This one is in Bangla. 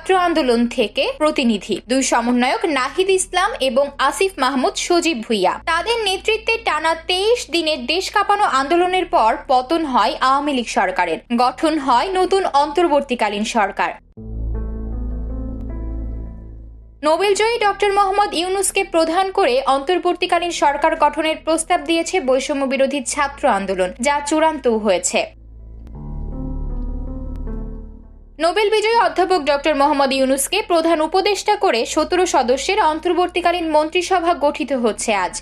ছাত্র আন্দোলন থেকে প্রতিনিধি। দুই সমন্বয়ক নাহিদ ইসলাম এবং আসিফ মাহমুদ সজীব ভুইয়া। তাদের নেতৃত্বে টানা তেইশ দিনের দেশ কাঁপানো আন্দোলনের পর পতন হয় আওয়ামী লীগ সরকারের। গঠন হয় নতুন অন্তর্বর্তীকালীন সরকার। নোবেলজয়ী ডক্টর মোহাম্মদ ইউনুসকে প্রধান করে অন্তর্বর্তীকালীন সরকার গঠনের প্রস্তাব দিয়েছে বৈষম্য বিরোধী ছাত্র আন্দোলন, যা চূড়ান্তও হয়েছে। নোবেল বিজয়ী অধ্যাপক ডক্টর মোহাম্মদ ইউনুসকে প্রধান উপদেষ্টা করে সতেরো সদস্যের অন্তর্বর্তীকালীন মন্ত্রিসভা গঠিত হচ্ছে আজ।